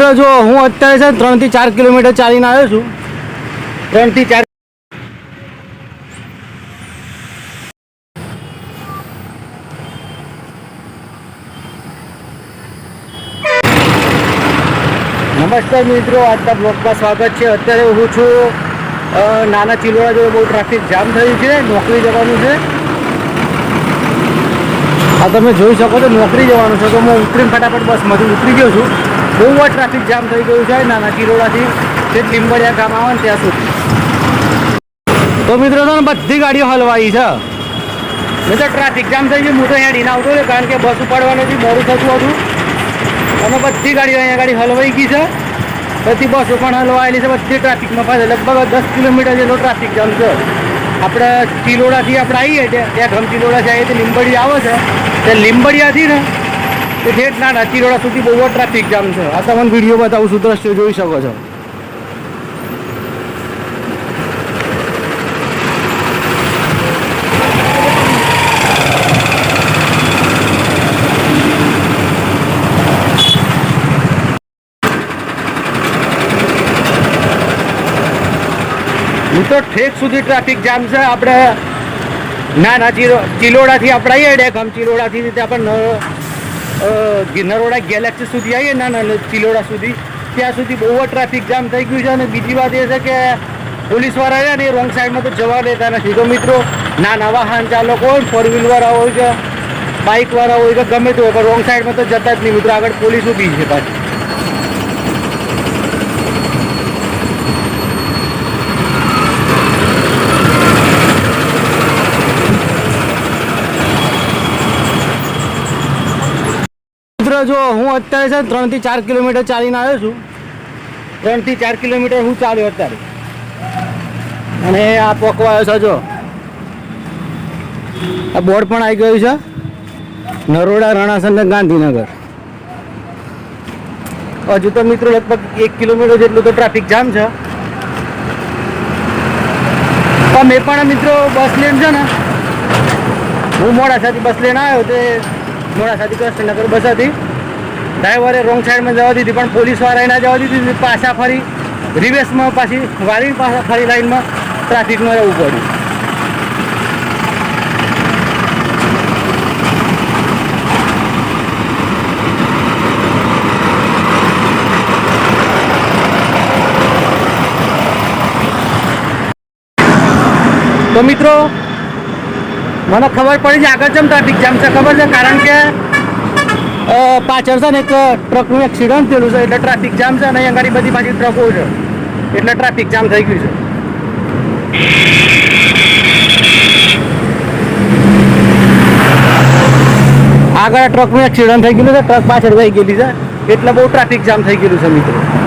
મિત્રો, જો હું અત્યારે છે ત્રણથી ચાર કિલોમીટર ચાલીને આવ્યો છું. ત્રણથી ચાર નમસ્કાર મિત્રો, આજના બ્લોગમાં સ્વાગત છે. અત્યારે હું છું નાના ચિલોડા જોડે બહુ ટ્રાફિક જામ થયું છે, નોકરી જવાનું છે. આ તમે જોઈ શકો છો, નોકરી જવાનું છે. તો હું ઉતરીને ફટાફટ બસમાંથી ઉતરી ગયો છું. બહુ જ ટ્રાફિક જામ થઈ ગયું છે, નાના ચિલોડાથી તે લીંબડિયા ગામ આવે ને ત્યાં સુધી. તો મિત્રો તો બધી ગાડીઓ હલવાઈ છે. મેં તો ટ્રાફિક જામ થઈ ગયું, હું તો હેડીને આવતો રહ્યો, કારણ કે બસ ઉપાડવાનું હતી મોડું થતું હતું. અને બધી ગાડીઓ અહીંયા ગાડી હલવાઈ ગઈ છે. બધી બસો પણ હલવાયેલી છે, બધી ટ્રાફિકમાં પાસે લગભગ દસ કિલોમીટર જેટલો ટ્રાફિક જામ છે. આપણે ચિલોડાથી આપણે આવીએ, ત્યાં ત્યાં ગમ ચિલોડા છે તે લીંબડી આવે છે. તે લીંબડિયાથી ને તે ઠેઠ ના ચિલોડા સુધી બહુ ટ્રાફિક જામ છે. આ તમને વીડિયો બતાવું છું, દ્રશ્યો જોઈ શકો છો. તો ઠેક સુધી ટ્રાફિક જામ છે. આપણે ના ના ચિલો ચિલોડાથી આપણે આવીએ ડે ગમ ચિલોડાથી આપણે અ, ગેલેક્સી સુધી આવીએ ના ચિલોડા સુધી. ત્યાં સુધી બહુ જ ટ્રાફિક જામ થઈ ગયું છે અને બીજી વાત એ છે કે પોલીસવાળા રહ્યા ને એ રોંગ સાઈડમાં તો જવા દેતા નથી. તો મિત્રો નાના વાહન ચાલકો હોય ફોર વ્હીલવાળા હોય કે બાઇકવાળા હોય કે ગમે તે હોય પણ રોંગ સાઈડમાં તો જતા જ નહીં મિત્રો. આગળ પોલીસ ઊભી છે પાછી. જો હું અત્યારે છે ત્રણથી ચાર કિલોમીટર ચાલીને આવ્યો છું. ત્રણથી ચાર કિલોમીટર હું ચાલ્યો અત્યારે. અને આ પોકવા આવ્યો છે જો. આ બોર્ડ પણ આવી ગયું છે. નરોડા રણાસન ને ગાંધીનગર. હજુ તો મિત્રો લગભગ એક કિલોમીટર જેટલું તો ટ્રાફિક જામ છે. મેં પણ મિત્રો બસ લેન છે ને, હું મોડાસાથી બસ લઈને આવ્યો તે મોડાસાથી કૃષ્ણનગર બસ હતી. ડ્રાઈવરે રોંગ સાઈડમાં જવા દીધી, પણ પોલીસવાળાએ ના જવા દીધી પાછા ફરી રિવેસમાં પાછી વાળી પાછા ફરી લાઈનમાં ટ્રાફિકમાં રહેવું પડ્યું. તો મિત્રો, મને ખબર પડી છે, આગળ ચમ ટ્રાફિક જામ છે, ખબર છે? કારણ કે પાછળ છે ને એક ટ્રકનું એક્સિડન્ટ થયેલું છે, એટલે ટ્રાફિક જામ છે અને અહીંયા બધી પાછી ટ્રકો છે. એટલે ટ્રાફિક જામ થઈ ગયું છે. આગળ ટ્રકનું એક્સિડન્ટ થઈ ગયેલું છે, ટ્રક પાછળ વહી ગયેલી છે, એટલે બહુ ટ્રાફિક જામ થઈ ગયેલું છે, મિત્રો.